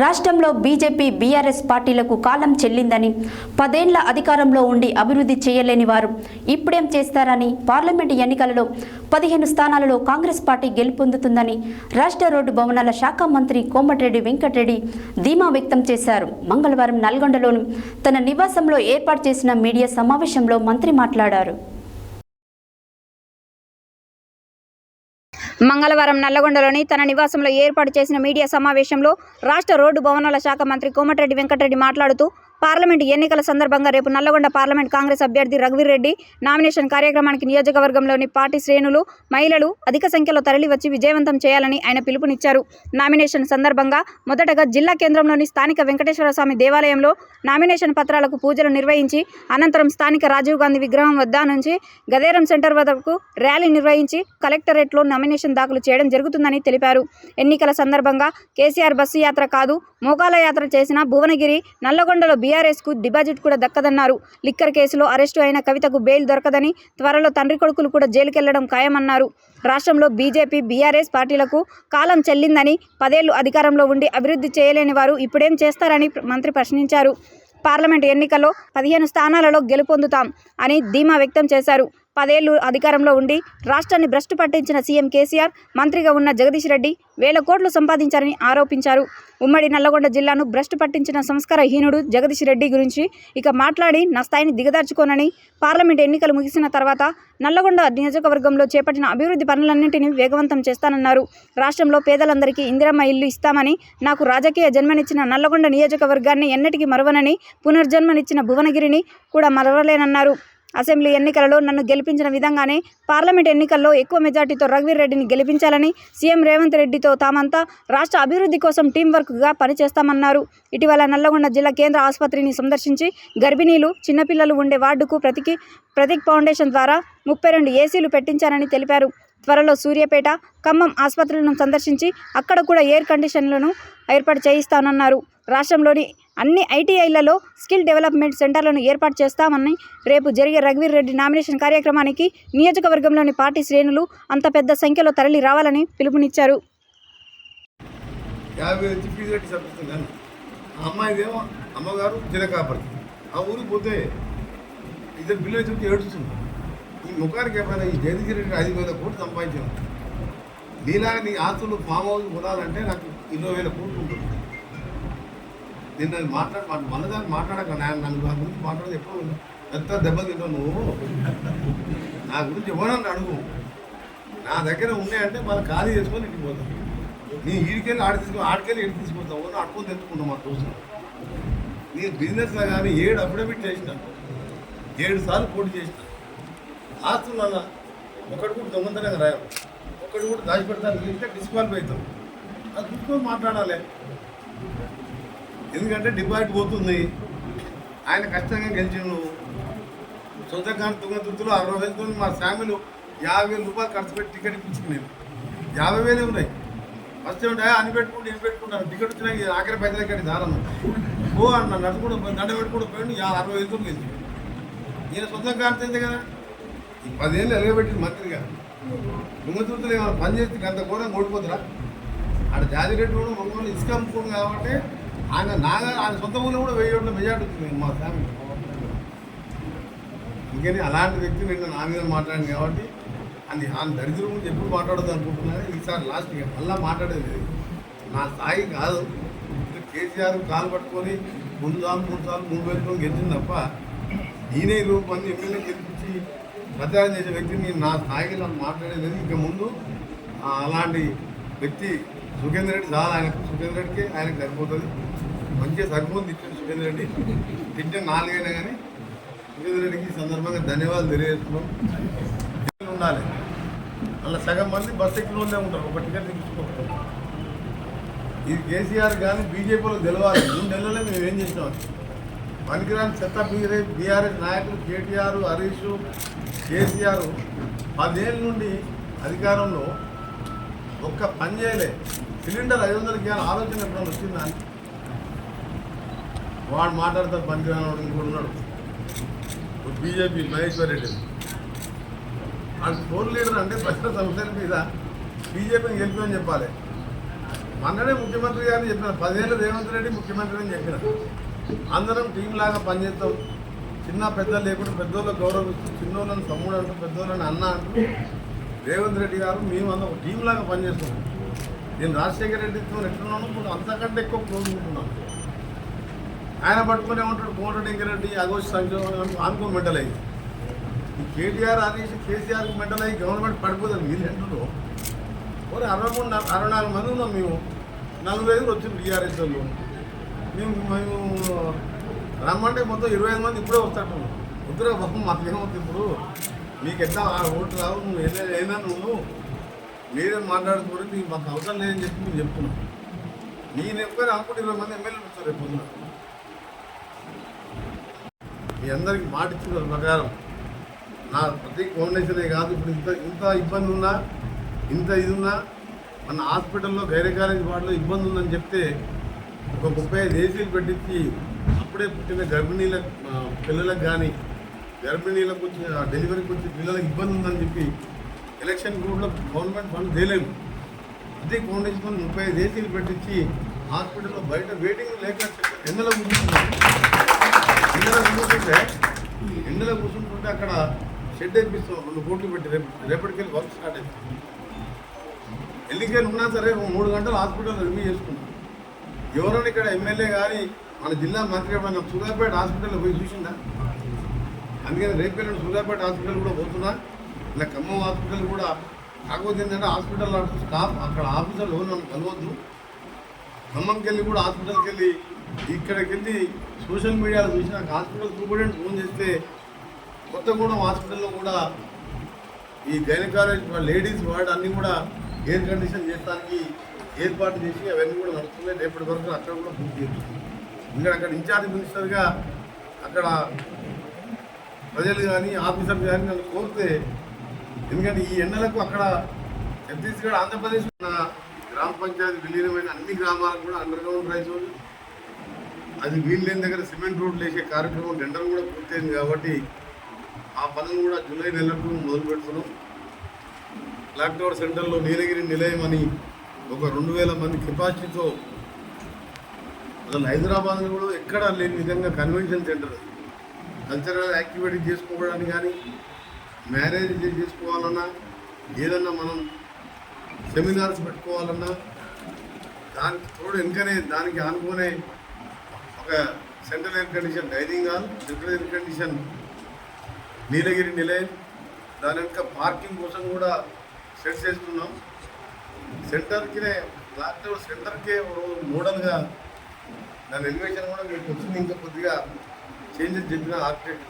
రాష్ట్రంలో BJP BRS పార్టీలకు కాలం చెల్లిందని పదేండ్ల అధికారంలో ఉండి అభివృద్ధి చేయలేని వారు ఇప్పుడేం చేస్తారని పార్లమెంటు ఎన్నికలలో పదిహేను స్థానాలలో కాంగ్రెస్ పార్టీ గెలుపొందుతుందని రాష్ట్ర రోడ్డు భవనాల శాఖ మంత్రి కోమటిరెడ్డి వెంకటరెడ్డి ధీమా వ్యక్తం చేశారు. మంగళవారం నల్గొండలోని తన నివాసంలో ఏర్పాటు చేసిన మీడియా సమావేశంలో మంత్రి మాట్లాడారు. మంగళవారం నల్లగొండలోని తన నివాసంలో ఏర్పాటు చేసిన మీడియా సమావేశంలో రాష్ట్ర రోడ్డు భవనాల శాఖ మంత్రి కోమటిరెడ్డి వెంకటరెడ్డి మాట్లాడుతూ పార్లమెంటు ఎన్నికల సందర్భంగా రేపు నల్లగొండ పార్లమెంట్ కాంగ్రెస్ అభ్యర్థి రఘువీర్ రెడ్డి నామినేషన్ కార్యక్రమానికి నియోజకవర్గంలోని పార్టీ శ్రేణులు మహిళలు అధిక సంఖ్యలో తరలివచ్చి విజయవంతం చేయాలని ఆయన పిలుపునిచ్చారు. నామినేషన్ సందర్భంగా మొదటగా జిల్లా కేంద్రంలోని స్థానిక వెంకటేశ్వర స్వామి దేవాలయంలో నామినేషన్ పత్రాలకు పూజలు నిర్వహించి అనంతరం స్థానిక రాజీవ్ గాంధీ విగ్రహం వద్ద నుంచి గదేరం సెంటర్ వద్దకు ర్యాలీ నిర్వహించి కలెక్టరేట్లో నామినేషన్ దాఖలు చేయడం జరుగుతుందని తెలిపారు. ఎన్నికల సందర్భంగా కేసీఆర్ బస్సు యాత్ర కాదు మోకాల యాత్ర చేసిన భువనగిరి నల్లగొండలో బీఆర్ఎస్కు డిపాజిట్ కూడా దక్కదన్నారు. లిక్కర్ కేసులో అరెస్టు అయిన కవితకు బెయిల్ దొరకదని త్వరలో తండ్రి కొడుకులు కూడా జైలుకెళ్ళడం ఖాయమన్నారు. రాష్ట్రంలో బీజేపీ బీఆర్ఎస్ పార్టీలకు కాలం చెల్లిందని పదేళ్ళు అధికారంలో ఉండి అభివృద్ధి చేయలేని వారు ఇప్పుడేం చేస్తారని మంత్రి ప్రశ్నించారు. పార్లమెంట్ ఎన్నికల్లో పదిహేను స్థానాలలో గెలుపొందుతాం అని ధీమా వ్యక్తం చేశారు. పదేళ్ళు అధికారంలో ఉండి రాష్ట్రాన్ని భ్రష్టు పట్టించిన సీఎం కేసీఆర్ మంత్రిగా ఉన్న జగదీష్ రెడ్డి వేల కోట్లు సంపాదించారని ఆరోపించారు. ఉమ్మడి నల్లగొండ జిల్లాను భ్రష్టు పట్టించిన సంస్కారహీనుడు జగదీష్ రెడ్డి గురించి ఇక మాట్లాడి నా స్థాయిని దిగదార్చుకోనని పార్లమెంట్ ఎన్నికలు ముగిసిన తర్వాత నల్లగొండ నియోజకవర్గంలో చేపట్టిన అభివృద్ధి పనులన్నింటినీ వేగవంతం చేస్తానన్నారు. రాష్ట్రంలో పేదలందరికీ ఇందిరమ్మ ఇల్లు ఇస్తామని నాకు రాజకీయ జన్మనిచ్చిన నల్లగొండ నియోజకవర్గాన్ని ఎన్నటికీ మరవనని పునర్జన్మనిచ్చిన భువనగిరిని కూడా మరవలేనన్నారు. అసెంబ్లీ ఎన్నికలలో నన్ను గెలిపించిన విధంగానే పార్లమెంట్ ఎన్నికల్లో ఎక్కువ మెజార్టీతో రఘువీర్ రెడ్డిని గెలిపించాలని సీఎం రేవంత్ రెడ్డితో తామంతా రాష్ట్ర అభివృద్ధి కోసం టీం వర్క్గా పనిచేస్తామన్నారు. ఇటీవల నల్లగొండ జిల్లా కేంద్ర ఆసుపత్రిని సందర్శించి గర్భిణీలు చిన్నపిల్లలు ఉండే వార్డుకు ప్రతికి ప్రతీక్ ఫౌండేషన్ ద్వారా ముప్పై రెండు ఏసీలు పెట్టించారని తెలిపారు. త్వరలో సూర్యాపేట ఖమ్మం ఆసుపత్రులను సందర్శించి అక్కడ కూడా ఎయిర్ కండిషన్లను ఏర్పాటు చేయిస్తానన్నారు. రాష్ట్రంలోని అన్ని ఐటీఐలలో స్కిల్ డెవలప్మెంట్ సెంటర్లను ఏర్పాటు చేస్తామని రేపు జరిగే రఘువీర్ రెడ్డి నామినేషన్ కార్యక్రమానికి నియోజకవర్గంలోని పార్టీ శ్రేణులు అంత పెద్ద సంఖ్యలో తరలి రావాలని పిలుపునిచ్చారు. అమ్మాయిదేమో అమ్మగారు ఆ ఊరికి పోతే ఇద్దరు పిల్లలు ఏడుస్తుంది. ఈ ముఖానికి ఏమైనా ఈ జగదీశ్వర రెడ్డి ఐదు వేల కోట్లు సంపాదించాను నీలా నీ ఆస్తులు ఫామ్ హౌస్ కొనాలంటే నాకు ఇరవై వేల కోట్లు ఉంటుంది. నేను అది మాట్లాడ మన దాన్ని మాట్లాడక నన్ను నా గురించి మాట్లాడదు ఎప్పుడు ఎంత దెబ్బ తింటావు నువ్వు? నా గురించి ఎవరన్నా అడుగు. నా దగ్గర ఉన్నాయంటే మనం ఖాళీ చేసుకొని ఇంటికి పోతాం. నీ ఈడికెళ్ళి ఆడి తీసుకో ఆడికెళ్ళి ఏడు తీసుకొస్తావు అని అడుకొని తెచ్చుకుంటాం మా చూసిన నీ బిజినెస్లో కానీ ఏడు అఫిడవిట్ చేసిన ఏడు సార్లు పోటీ చేసిన. ఆస్తులు ఒకటి కూడా దొంగతనంగా రాయవు ఒకటి కూడా దాచిపెడతాను ఇంటే డిస్క్వాలిఫై అవుతాం. అది చూసుకొని మాట్లాడాలి. ఎందుకంటే డిపాజిట్ పోతుంది. ఆయన ఖచ్చితంగా గెలిచిండు. సొంత కానీ తుంగతుర్తులు అరవై వేలతో మా ఫ్యామిలీ యాభై వేల రూపాయలు ఖర్చు పెట్టి టికెట్ ఇప్పించుకునేది యాభై వేలే ఉన్నాయి. ఫస్ట్ ఏమిటా అని పెట్టుకుంటే ఇది పెట్టుకుంటాను టికెట్ వచ్చినా ఆఖరి పైసలు ఎక్కడి దారం ఓ అన్న నడుచుకుంటూ దండ పెట్టుకుంటూ పోయిండు. యా అరవై వేలతో గెలిచి ఈయన సొంతం కానితే కదా. ఈ పదేళ్ళు ఎలగబెట్టిన మంత్రిగా. తుంగతుర్తులు ఏమైనా పని చేస్తే అంత ఘోరంగా ఓడిపోతురా? ఆడ జాజిరెడ్డి కూడా మమ్మల్ని ఇసుక అమ్ముకోండి కాబట్టి ఆయన నాగా ఆయన సొంత ఊళ్ళో కూడా వెయ్యి ఓట్ల మెజార్టీ వచ్చింది మా ఫ్యామిలీ. అందుకని అలాంటి వ్యక్తి నిన్న నా మీద మాట్లాడింది కాబట్టి అని ఆ దరిద్రం గురించి ఎప్పుడు మాట్లాడదు అనుకుంటున్నాను. ఈసారి లాస్ట్ ఇక మళ్ళీ మాట్లాడేది నా స్థాయి కాదు. కేసీఆర్ కాలు పట్టుకొని ముందు సార్లు మూడు సార్లు మూడు వేలు గెలిచింది తప్ప నేనే ఇరవై మంది ఎమ్మెల్యే గెలిపించి ప్రచారం చేసే వ్యక్తిని నా స్థాయికి మాట్లాడేది ఇంకా ముందు అలాంటి వ్యక్తి సుఖేందర్ రెడ్డి చాలా. ఆయన సుఖేందర్ రెడ్డికి ఆయనకు సరిపోతుంది. మంచిగా సరిపోతుంది ఇచ్చింది సుఖేందర్ రెడ్డి. తింటే నాలుగైనా కానీ సుఖేందర్ రెడ్డికి ఈ సందర్భంగా ధన్యవాదాలు తెలియజేస్తున్నాం. ఉండాలి. అలా సగం మంది బస్ ఎక్కిన వాళ్ళే ఉంటారు. ఒక టికెట్ తీసుకోకపోతే ఇది కేసీఆర్ కానీ బీజేపీలో గెలవాలి. మూడు నెలలే మేము ఏం చేసినాం పనికిరాని చెత్త బీరే బీఆర్ఎస్ నాయకులు కేటీఆర్ హరీష్ కేసీఆర్ పదేళ్ళ నుండి అధికారంలో ఒక్క పని చేయలే. సిలిండర్ ఐదు వందలకి ఇవ్వాలి ఆలోచన ఎప్పుడైనా వచ్చిందా? అని వాడు మాట్లాడతారు పనికిరాని వాడు బీజేపీ మహేశ్వర్ రెడ్డి. వాడు ఫోర్ లీడర్ అంటే ప్రజల సమస్యల మీద బీజేపీని గెలిపని చెప్పాలి. మొన్ననే ముఖ్యమంత్రి గారిని చెప్పిన పదేళ్ళు రేవంత్ రెడ్డి ముఖ్యమంత్రి అని చెప్పిన. అందరం టీం లాగా పనిచేస్తాం. చిన్న పెద్ద లేకుండా పెద్దోళ్ళ గౌరవిస్తూ చిన్నోళ్ళని తమ్ముడు అంటూ పెద్దోళ్ళని అన్న అంటూ రేవంత్ రెడ్డి గారు మేము అందరం ఒక టీం లాగా పనిచేస్తున్నాం. నేను రాజశేఖర రెడ్డితో ఎట్లున్నాను ఇప్పుడు అంతకంటే ఎక్కువ క్లోజ్ ఉంటున్నాను ఆయన పట్టుకునే ఉంటాడు కోమటి రెడ్డి అగోష్ సంక్షేమం ఆనుకో మెంటల్. అయ్యి ఈ కేటీఆర్ హరీష్ కేసీఆర్కి మెంటల్ అయ్యి గవర్నమెంట్ పడిపోతుంది మీరు అంటున్నారు ఒక అరవై మూడు అరవై నాలుగు మంది ఉన్నాం మేము. నలుగురు ఐదుగురు వచ్చింది టీఆర్ఎస్ వాళ్ళు మేము మేము రమ్మంటే మొత్తం ఇరవై ఐదు మంది ఇప్పుడే వస్తాడు వద్దురా బాబు మాకేమవుతుంది ఇప్పుడు. మీకు ఎట్లా ఆ ఓట్లు రావు నువ్వు ఏదైనా అయినా నువ్వు మీరే మాట్లాడుకోవడం నీకు మాకు అవసరం లేదని చెప్పి మేము చెప్తున్నాం. నేను ఎక్కువ అనుకుంటే ఇరవై మంది ఎమ్మెల్యేలు వస్తారు రేపు మీ అందరికి మాట ఇచ్చిన ప్రకారం నా ప్రతి ఫౌండేషనే కాదు ఇప్పుడు ఇంత ఇంత ఇబ్బంది ఉన్నా ఇంత ఇది ఉన్నా మన హాస్పిటల్లో గైరే కాలేజ్ వార్డులో ఇబ్బంది ఉందని చెప్తే ఒక ముప్పై ఐదు ఏసీలు పెట్టించి అప్పుడే పుట్టిన గర్భిణీల పిల్లలకు కానీ గర్భిణీలకు వచ్చి డెలివరీకి వచ్చి పిల్లలకు ఇబ్బంది ఉందని చెప్పి ఎలక్షన్ గ్రూప్లో గవర్నమెంట్ ఫండ్ చేయలేము అదే ఫౌండేషన్ ముప్పై ఐదు ఏసీలు పెట్టించి హాస్పిటల్లో బయట వెయిటింగ్ లేక ఎండలో కూర్చుంటున్నారు. ఎండలో కూర్చుంటుంటే ఎండలో కూర్చుంటుంటే అక్కడ షెడ్ వేపిస్తాం రెండు కోట్లు పెట్టి రేపు రేపటికెళ్ళి వర్క్ స్టార్ట్ అవుతుంది ఎన్నికలు ఉన్నా సరే మూడు గంటలు హాస్పిటల్ రివ్యూ చేసుకుంటాం. ఎవరైనా ఇక్కడ ఎమ్మెల్యే కానీ మన జిల్లా మంత్రి మన సూర్యాపేట హాస్పిటల్లో పోయి చూసిందా? అందుకని రేపు వెళ్ళిన సూర్యాపేట హాస్పిటల్ కూడా పోతున్నా ఇలా ఖమ్మం హాస్పిటల్ కూడా కాకపోతే ఏంటంటే హాస్పిటల్ స్టాఫ్ అక్కడ ఆఫీసర్లు ఎవరు నన్ను కలవద్దు. ఖమ్మంకి వెళ్ళి కూడా హాస్పిటల్కి వెళ్ళి ఇక్కడికి వెళ్ళి సోషల్ మీడియాలో చూసి నాకు హాస్పిటల్ సూపరింటెండెంట్ ఫోన్ చేస్తే కొత్తగూడెం హాస్పిటల్లో కూడా ఈ గైనకాలజీ లేడీస్ వార్డ్ అన్నీ కూడా ఎయిర్ కండిషన్ చేయడానికి ఏర్పాటు చేసి అవన్నీ కూడా నడుస్తున్నాయి. రేపటి వరకు అక్కడ కూడా పూర్తి చేస్తుంది. ఇంకా అక్కడ ఇన్ఛార్జ్ మినిస్టర్గా అక్కడ ప్రజలు కానీ ఆఫీసర్లు కానీ నన్ను కోరితే ఎందుకంటే ఈ ఎండలకు అక్కడ ఛత్తీస్గఢ్ ఆంధ్రప్రదేశ్ గ్రామ పంచాయతీ విలీనమైన అన్ని గ్రామాలకు కూడా అండర్ గ్రౌండ్ రైస్ అది వీలు లేని దగ్గర సిమెంట్ రోడ్లు వేసే కార్యక్రమం టెండర్ కూడా పూర్తయింది కాబట్టి ఆ పనులు కూడా జూలై నెలకు మొదలు పెడుతున్నాం లాక్డౌన్ సెంటర్లో నీలగిరి నిలయం అని ఒక రెండు వేల మంది కెపాసిటీతో అసలు హైదరాబాద్లో కూడా ఎక్కడ లేని విధంగా కన్వెన్షన్ సెంటర్ కల్చరల్ యాక్టివిటీ చేసుకోవడానికి కానీ మ్యారేజ్ చేసుకోవాలన్నా ఏదన్నా మనం సెమినార్స్ పెట్టుకోవాలన్నా దానికి తోడు వెనుకనే దానికి ఆనుకునే ఒక central air condition dining hall central air condition Nilagiri Nilayam దాని వెనుక పార్కింగ్ కోసం కూడా సెట్ చేస్తున్నాం. సెంటర్కినే లాక్డౌన్ సెంటర్కే మోడల్గా దాని ఎలివేషన్ కూడా మీకు వచ్చింది. ఇంకా కొద్దిగా చేంజెస్ చెప్పిన ఆర్కిటెక్ట్